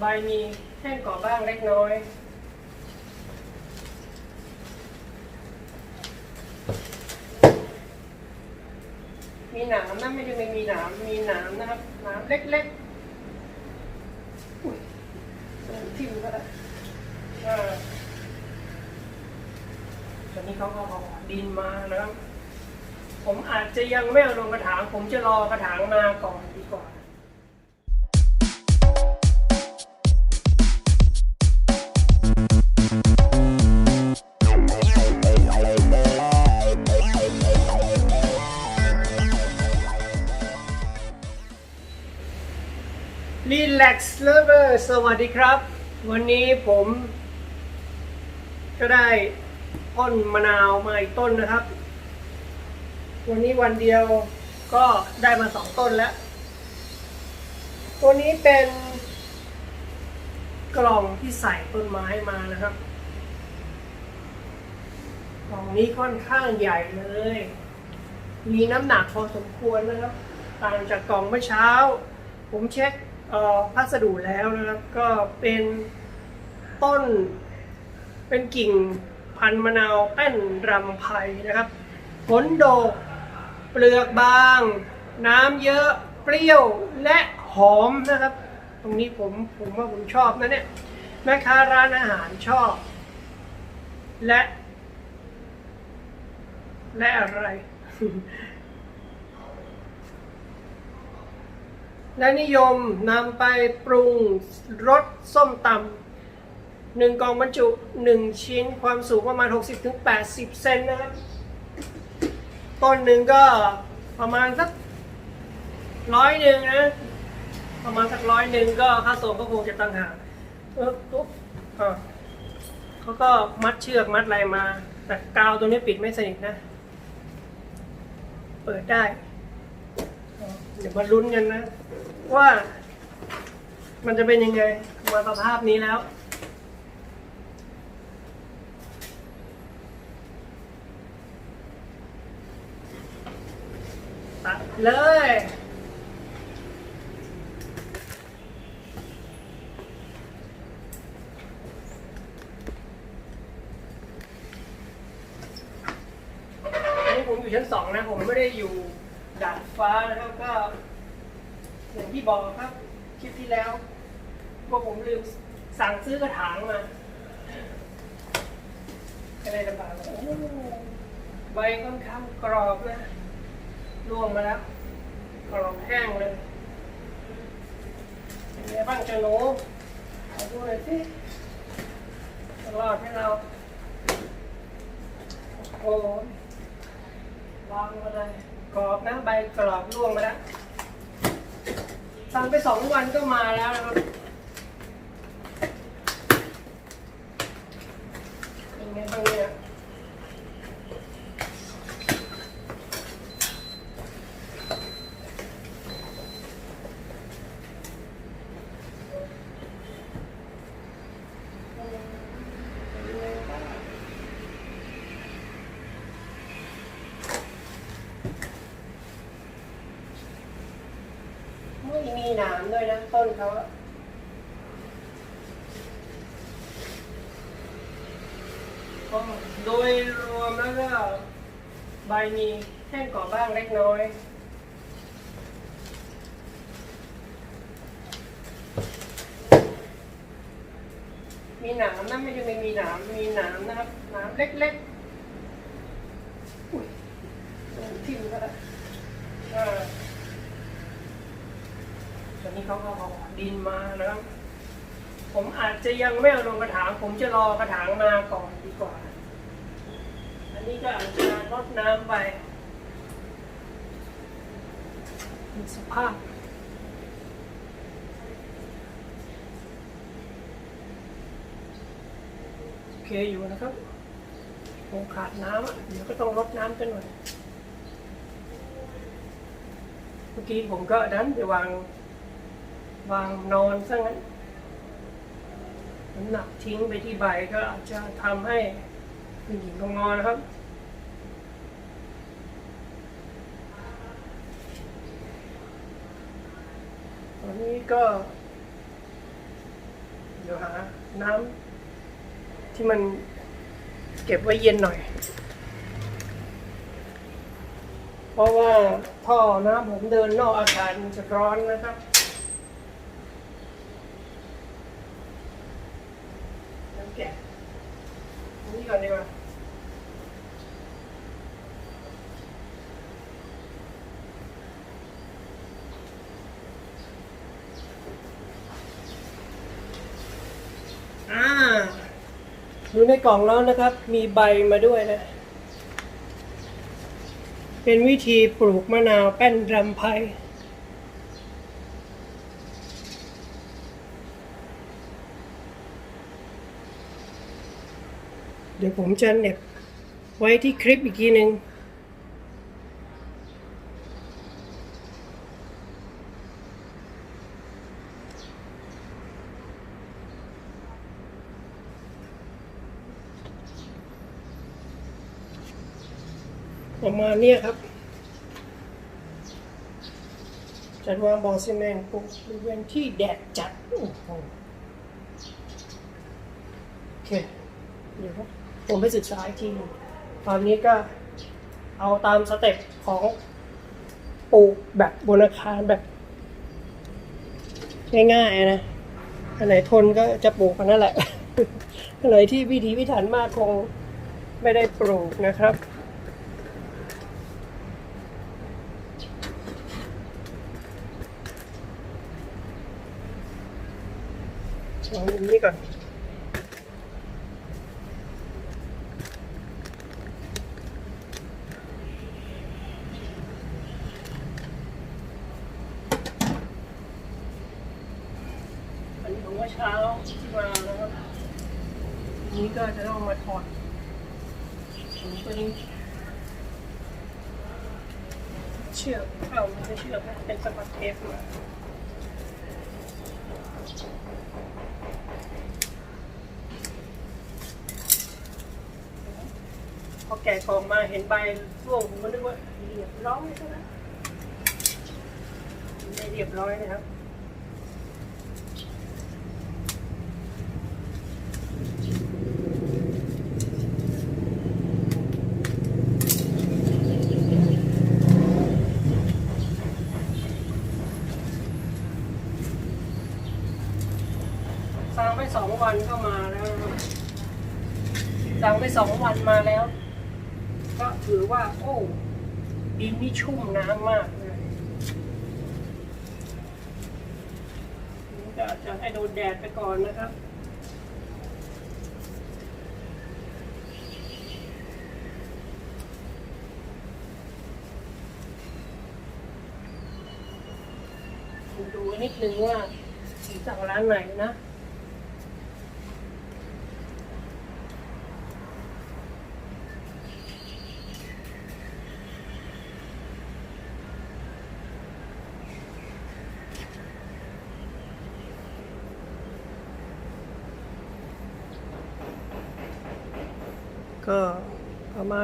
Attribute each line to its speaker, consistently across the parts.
Speaker 1: ใบมีแห้งกรอบ้างเล็กน้อยมีหนามนะไม่ใช่ไม่มีหนามมีหนามนะครับหนามเล็กๆอุ้ยทิ่มก็ได้อ่าตอนนี้เขาก็เอาดินมานะครับ ผมอาจจะยังไม่เอาลงกระถาง ผมจะรอกระถางมาก่อนดีกว่า Relax Lover สวัสดีครับ วันนี้ผม ก็ได้ต้นมะนาวมาอีกต้นนะครับ วันนี้วันเดียวก็ได้มาสองต้นแล้ว ตัวนี้เป็นกล่องที่ใส่ต้นไม้มานะครับ กล่องนี้ค่อนข้างใหญ่เลย มีน้ำหนักพอสมควรนะครับ ต่างจากกล่องเมื่อเช้า ผมเช็ค พัสดุแล้วนะครับ ก็เป็นต้น เป็นกิ่งพันมะนาวแป้นรำไพนะครับ ผลโดก เปลือกบาง น้ำเยอะเปรี้ยวและหอมนะครับ ตรงนี้ผมผมว่าผมชอบนะเนี่ยแม่ค้าร้านอาหารชอบ และ และอะไร และนิยมนำไปปรุงรสส้มตำหนึ่งกล่องบรรจุหนึ่งชิ้นความสูงประมาณ 60-80 เซนนะครับ ต้นหนึ่งก็ประมาณสักร้อยหนึ่งนะ ประมาณสักร้อยหนึ่งก็ค่าส่งก็คงจะต่างหากเออปุ๊บอะเขาก็มัดเชือกมัดอะไรมา แต่กาวตัวนี้ปิดไม่สนิทนะ เปิดได้ เดี๋ยวมาลุ้นกันนะ ว่า มันจะเป็นยังไง มาสภาพนี้แล้ว ตัดเลยอันนี้ผมอยู่ชั้นสองนะ ผมไม่ได้อยู่ ดาดฟ้านะครับก็ อย่างที่บอกครับคลิปที่แล้วว่าผมลืมสั่งซื้อกระถางมาก็เลยลำบากโอ้โหใบค่อนข้างกรอบนะร่วงมาแล้วกรอบแห้งเลยเป็นไงบ้างเจ้าหนูมาดูหน่อยสิจะรอดให้เราโอ้โหวางมาเลย กรอบนะใบกรอบร่วงมาแล้วสั่งไปสองวันก็มาแล้วนะครับเป็นไงบ้างเนี่ยไม่มี หนามด้วยนะต้นเขาก็โดยรวมแล้วก็ใบมีแห้งกรอบ้างเล็กน้อยมีหนามนะไม่ใช่ไม่มีหนามมีหนามนะครับหนามเล็กๆอุ้ยโดนทิ่มก็ได้อ่า ตอ นนี้เขาก็เอาดินมานะครับ ผมอาจจะยังไม่เอาลงกระถาง ผมจะรอกระถางมาก่อนดีกว่า อันนี้ก็อาจจะรดน้ำไปดูสภาพโอเคอยู่นะครับผมขาดน้ำอะเดี๋ยวก็ต้องรดน้ำกันหน่อยเมื่อกี้ผมก็ดันไปวาง วางนอนซะงั้นน้ำหนักทิ้งไปที่ใบก็อาจจะทำให้เป็นหญิงงอนะครับตอนนี้ก็ เดี๋ยวหาน้ำที่มันเก็บไว้เย็นหน่อย เพราะว่าท่อน้ำผมเดินนอกอาคารจะร้อนนะครับ น้ำ แกะอันนี่ก่อนดีกว่าอ่าดูในกล่องแล้วนะครับ มีใบมาด้วยนะ เป็นวิธีปลูกมะนาวแป้นรำไพ ดี๋ยวผมจะเน็บไว้ที่คลิปอีกทีหนึ่งประมาณนี้ครับจัดวางบ่อซีเมนต์ปลูกบริเวณที่แดดจัดโอ้โหโอเคเดี๋ยวครับ ผมไปศึกษาอีกทีหนึ่งตอนนี้ก็เอาตามสเต็ปของปลูกแบบบนอาคารแบบ ง่ายๆนะ อันไหนทนก็จะปลูกกันนั่นแหละ อันไหนที่วิถีพิถันมากคงไม่ได้ปลูกนะครับลองนี่ก่อนนี้ของเมื่อเช้าที่มานะครับอันนี้ก็ จะต้องมาถอดถุงตัวนี้ เชือกเข้าม่ใช่เชือกนเป็นสกอตเทปมาพอแกะกองมาเห็นใบร่วงผมก็นึกว่าเรียบร้อยใช่ไหมไม่เรียบร้อยนะครับ สั่งไปสอง วันก็มาแล้วสั่งไปสองวันมาแล้ว ก็ถือว่า โอ้ดินนี่ชุ่มน้ำมากเลยจะให้โดนแดดไปก่อนนะครับดูนิดนึงว่าจากร้านไหนนะ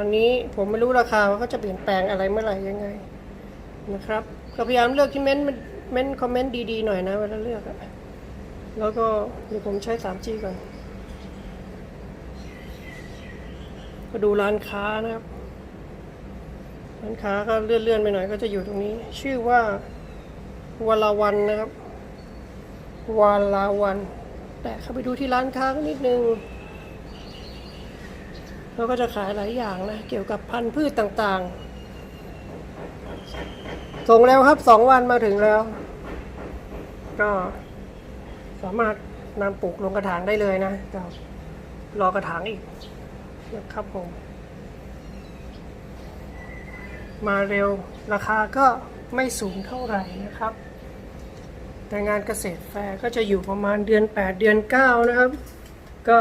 Speaker 1: ณนี้ผมไม่รู้ราคาว่าเขาจะเปลี่ยนแปลงอะไรเมื่อไหร่ยังไงนะครับก็พยายามเลือกที่เม้นเม้นคอมเมนต์ดีๆหน่อยนะเวลาเลือกอะแล้วก็เดี๋ยวผมใช้ 3G ก่อนก็ดูร้านค้านะครับ ร้านค้าก็เลื่อนๆไปหน่อยก็จะอยู่ตรงนี้ ชื่อว่าวลาวันนะครับวาลาวัน แต่เข้าไปดูที่ร้านค้านิดนึง เราก็จะขายหลายอย่างนะ เกี่ยวกับพันธุ์พืชต่างๆ ส่งแล้วครับสองวันมาถึงแล้ว ก็สามารถนำปลูกลงกระถางได้เลยนะเดี๋ยวรอกระถางอีกนะครับผม มาเร็วราคาก็ไม่สูงเท่าไหร่นะครับ แต่งานเกษตรแฟร์ก็จะอยู่ประมาณเดือน 8 เดือน 9 นะครับ ก็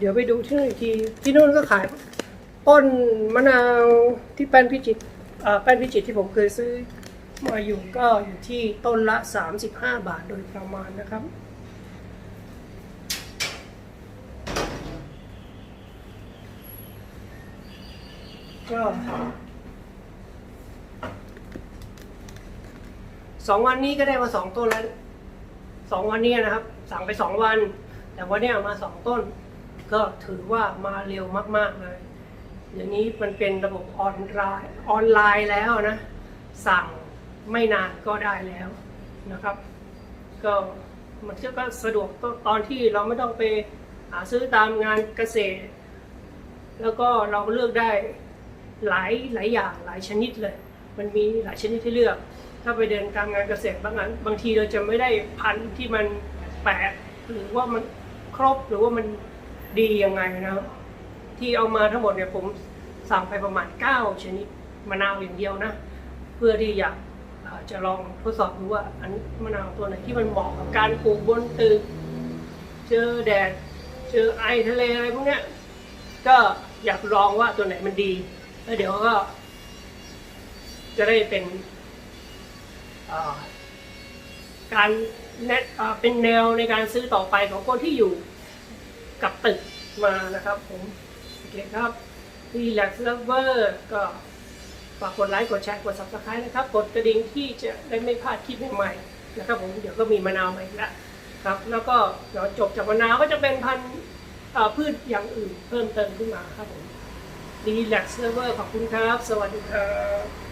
Speaker 1: เดี๋ยวไปดูที่นู่นอีกทีที่นู่นก็ขายต้นมะนาวที่แป้นพิจิตรอ่าแป้นพิจิตรที่ผมเคยซื้อมาอยู่ก็อยู่ที่ต้นละ 35 บาทโดยประมาณนะครับ ก็สองวันนี้ก็ได้มาสองต้นแล้วสองวันเนี้นะครับ สั่งไปสองวัน แต่วันเนี้ยมาสองต้น ก็ถือว่ามาเร็วมาก ๆ เลย อย่างนี้มันเป็นระบบออนไลน์ออนไลน์แล้วนะ สั่งไม่นานก็ได้แล้วนะครับ ก็มันก็สะดวกตอนที่เราไม่ต้องไปหาซื้อตามงานเกษตร แล้วก็เราเลือกได้หลายหลายอย่างหลายชนิดเลย มันมีหลายชนิดที่เลือก ถ้าไปเดินตามงานเกษตรบางอันบางทีเราจะไม่ได้พันธุ์ที่มันแปลกหรือว่ามันครบหรือว่ามัน ดียังไงนะครับ ที่เอามาทั้งหมดเนี่ยผมสั่งไปประมาณ 9 ชนิดมะนาวอย่างเดียวนะ เพื่อที่อยากจะลองทดสอบดูว่าอันมะนาวตัวไหนที่มันเหมาะกับการปลูกบนตึก เจอแดด เจอไอทะเลอะไรพวกเนี้ยก็อยากลองว่าตัวไหนมันดีแล้วเดี๋ยวก็ จะได้เป็นการแนะเป็นแนวในการซื้อต่อไปของคนที่อยู่ กับตึกมานะครับผมโอเคครับ Relax Lover ก็ฝากกดไลค์กดแชร์กด subscribe นะครับ กดกระดิ่งที่จะได้ไม่พลาดคลิปใหม่ๆนะครับผมเดี๋ยวก็มีมะนาวใหม่ล้วครับ แล้วก็เดี๋ยวจบจากมะนาวก็จะเป็นพันธุ์เอ่อพืชอย่างอื่นเพิ่มเติมขึ้นมาครับผม Relax Lover ขอบคุณครับ สวัสดีครับ